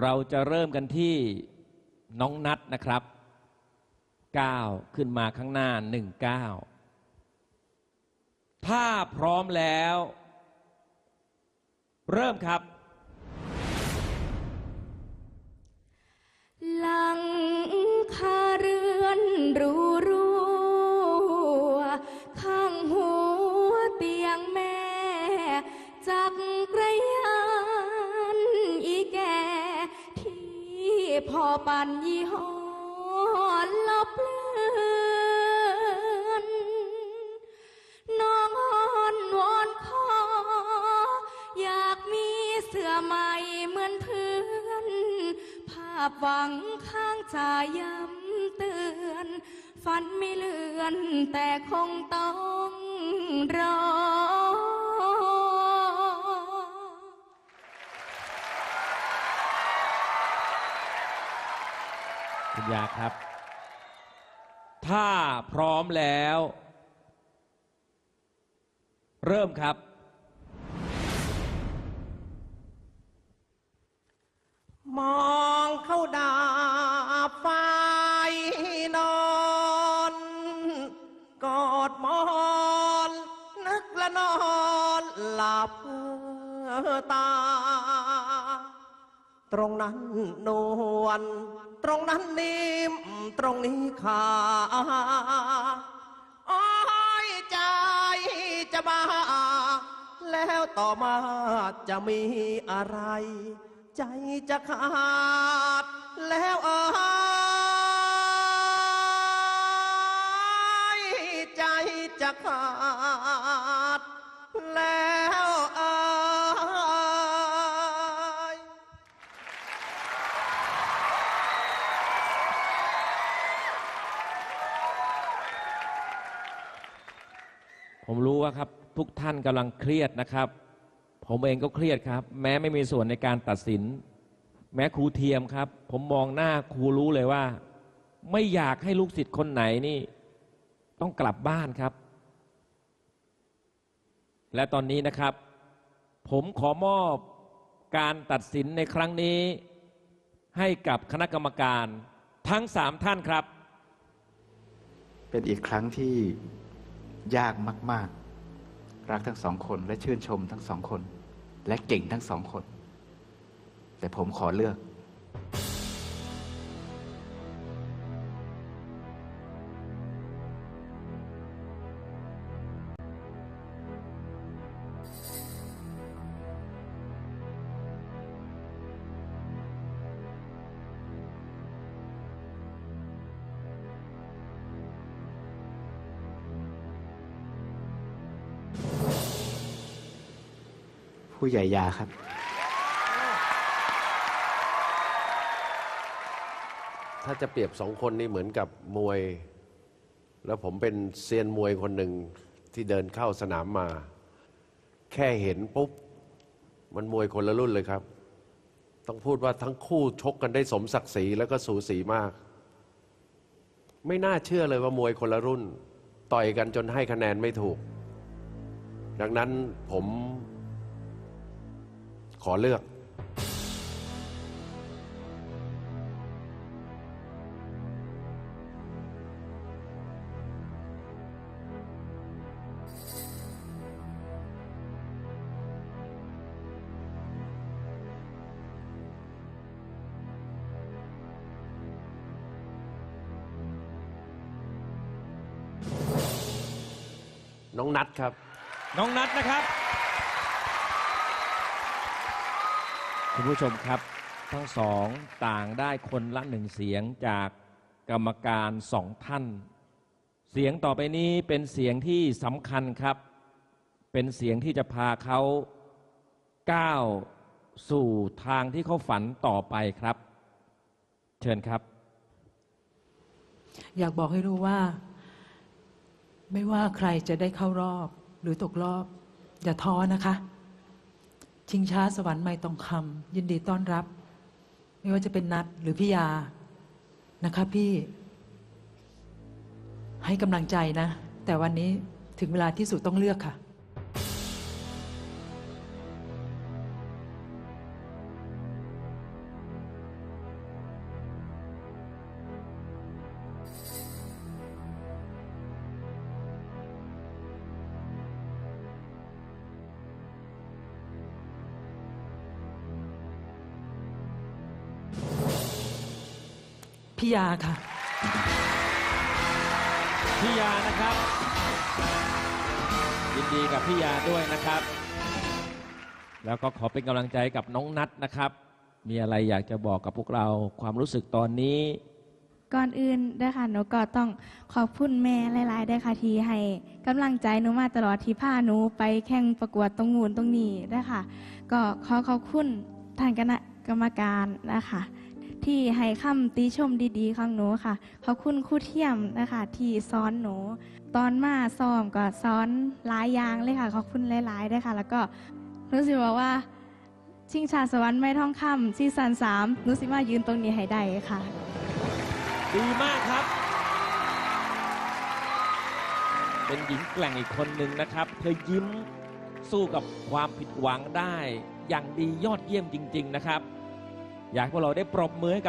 เราจะเริ่มกันที่น้องนัดนะครับ 9 ขึ้นมาข้างหน้า 1 9 ถ้าพร้อมแล้ว เริ่มครับ หลังคาเรือนรูรัวข้างหัวเตียงแม่จัก ปันยี่ห้อลบเลือนน้องอ้อนวอนขออยากมีเสื้อใหม่เหมือนเพื่อน ภาพหวังข้างจาย้ำเตือน ฝันไม่เลือนแต่คงต้องรอ คุณยาครับ ถ้าพร้อมแล้ว เริ่มครับ มองเข้าดาบไฟนอน กอดมอน นึกและนอน หลับตา ตรงนั้นนวลตรงนั้นนิ่มตรงนี้ขาอ้อยใจจะมา แล้วต่อมาจะมีอะไร ใจจะขาด แล้วเอยใจจะขาด แล้วเอ ผมรู้ว่าครับทุกท่านกำลังเครียดนะครับ ผมเองก็เครียดครับ แม้ไม่มีส่วนในการตัดสิน แม้ครูเทียมครับ ผมมองหน้าครูรู้เลยว่า ไม่อยากให้ลูกศิษย์คนไหนนี่ ต้องกลับบ้านครับ และตอนนี้นะครับ ผมขอมอบการตัดสินในครั้งนี้ ให้กับคณะกรรมการทั้งสามท่านครับ เป็นอีกครั้งที่ ยากมาก ๆ รักทั้งสองคนและชื่นชมทั้งสองคน และเก่งทั้งสองคน แต่ผมขอเลือก ผู้ใหญ่ยาครับ ถ้าจะเปรียบสองคนนี้เหมือนกับมวย แล้วผมเป็นเซียนมวยคนหนึ่งที่เดินเข้าสนามมา แค่เห็นปุ๊บ มันมวยคนละรุ่นเลยครับ ต้องพูดว่าทั้งคู่ชกกันได้สมศักดิ์ศรีแล้วก็สูสีมาก ไม่น่าเชื่อเลยว่ามวยคนละรุ่น ต่อยกันจนให้คะแนนไม่ถูก ดังนั้นผม ขอเลือก น้องนัดครับ น้องนัทนะครับ คุณผู้ชมครับ ทั้งสองต่างได้คนละหนึ่งเสียงจากกรรมการสองท่าน เสียงต่อไปนี้เป็นเสียงที่สำคัญครับ เป็นเสียงที่จะพาเขาก้าวสู่ทางที่เขาฝันต่อไปครับ เชิญครับ อยากบอกให้รู้ว่า ไม่ว่าใครจะได้เข้ารอบหรือตกรอบ อย่าท้อนะคะ ชิงช้าสวรรค์ไม่ต้องคำยินดีต้อนรับ ไม่ว่าจะเป็นนัดหรือพี่ยานะคะพี่ให้กำลังใจนะ แต่วันนี้ถึงเวลาที่สุดต้องเลือกค่ะ พี่ยาค่ะ พี่ยานะครับ ยินดีกับพี่ยาด้วยนะครับ แล้วก็ขอเป็นกำลังใจกับน้องนัทนะครับ มีอะไรอยากจะบอกกับพวกเราความรู้สึกตอนนี้ ก่อนอื่นเด้อค่ะหนูก็ต้องขอบคุณแม่หลายๆเด้อค่ะที่ให้กำลังใจหนูมาตลอดที่พาหนูไปแข่งประกวดตรงนู้นตรงนี้เด้อค่ะ ก็ขอขอบคุณท่านคณะกรรมการนะคะ ที่ให้คำติชมดีๆ ของหนูค่ะ ขอบคุณครูเทียมนะคะ ที่สอนหนู ตอนมาซ้อมก็สอนหลายอย่างเลยค่ะ ขอบคุณหลายๆด้วยค่ะ แล้วก็รู้สึกว่าว่าชิงชาสวรรค์ไม่ท่องคำซีซั่นสามหนูสิมายืนตรงนี้ให้ได้ค่ะ ดีมากครับ เป็นหญิงแกร่งอีกคนหนึ่งนะครับ เธอยิ้มสู้กับความผิดหวังได้ อย่างดียอดเยี่ยมจริง ๆ นะครับ อยากให้พวกเราได้ปรบมือให้กับ